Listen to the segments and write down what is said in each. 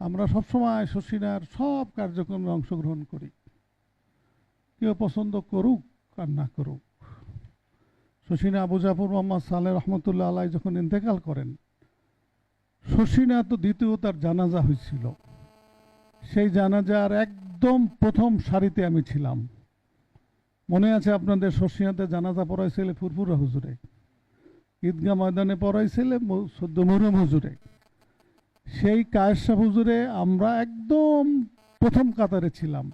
আমরা সবসময় শশীনার সব কার্যক্রমে অংশগ্রহণ করি। কেউ পছন্দ করুক আর না করুক। শশীনা আবু জাফর মোহাম্মদ সালে রহমতুল্লাহ আলাই যখন ইন্তেকাল করেন, শশীনা তো দ্বিতীয় তার জানাজা হয়েছিল। সেই জানাজার একদম প্রথম সারিতে আমি ছিলাম। মনে আছে আপনাদের শশীনাতে জানাজা পড়াইছিলে ফুরফুরা হুজুরে, ঈদগাহ ময়দানে পড়াইছিলে সদ্য মুহরম হুজুরে। সেই কায়েশা হুজুরে আমরা একদম প্রথম কাতারে ছিলাম।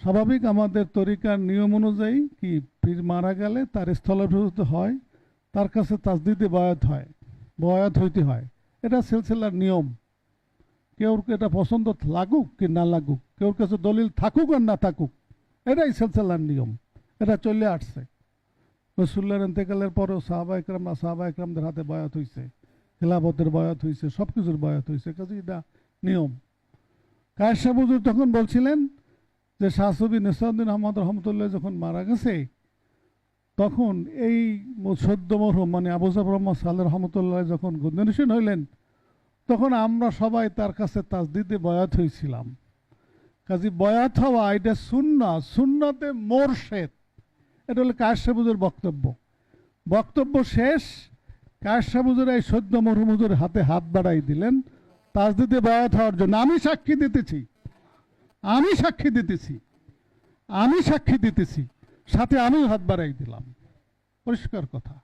স্বাভাবিক আমাদের তরিকার নিয়ম অনুযায়ী কি পীর মারা গেলে তার স্থলাভিষিক্ত হয়, তার কাছে তাজদিদে বয়াত হয়, বয়াত হইতে হয়। এটা সিলসিলার নিয়ম। কেউ এটা পছন্দ লাগুক কি না লাগুক কেউর কাছে দলিল থাকুক আর না থাকুক, এটাই সিলসিলার নিয়ম, এটা চলে আসছে। রসুল্লার ইন্তেকালের পরেও সাহাবা একরাম সাহাবা একরামদের হাতে বয়াত হয়েছে খেলাফতের বয়াত হয়েছে সব কিছুর বয়াত হয়েছে কাজে এটা নিয়ম। কায়েশা বুজুর তখন বলছিলেন যে শাহসবি নিসাউদ্দিন আহমদ রহমতুল্লাহ যখন মারা গেছে, তখন এই সদ্য মরহুম মানে আবু জাফর রহমদ সাল্লাহ রহমতুল্লাহ যখন গুন্দনিসীন হইলেন, তখন আমরা সবাই তার কাছে তাজদিদে বয়াত হয়েছিলাম কাজী বয়াত হওয়া এটা সুন্না সুন্নাতে মোরশেদ। এটা হলো কায়সাবুজের বক্তব্য। বক্তব্য শেষ এই সদ্য মরুমুজুর হাতে হাত বাড়াই দিলেন। তাজদিদে বয়াত হওয়ার জন্য আমি সাক্ষী দিতেছি। আমি সাক্ষী দিতেছি। আমি সাক্ষী দিতেছি। সাথে আমিও হাত বাড়াই দিলাম। পরিষ্কার কথা।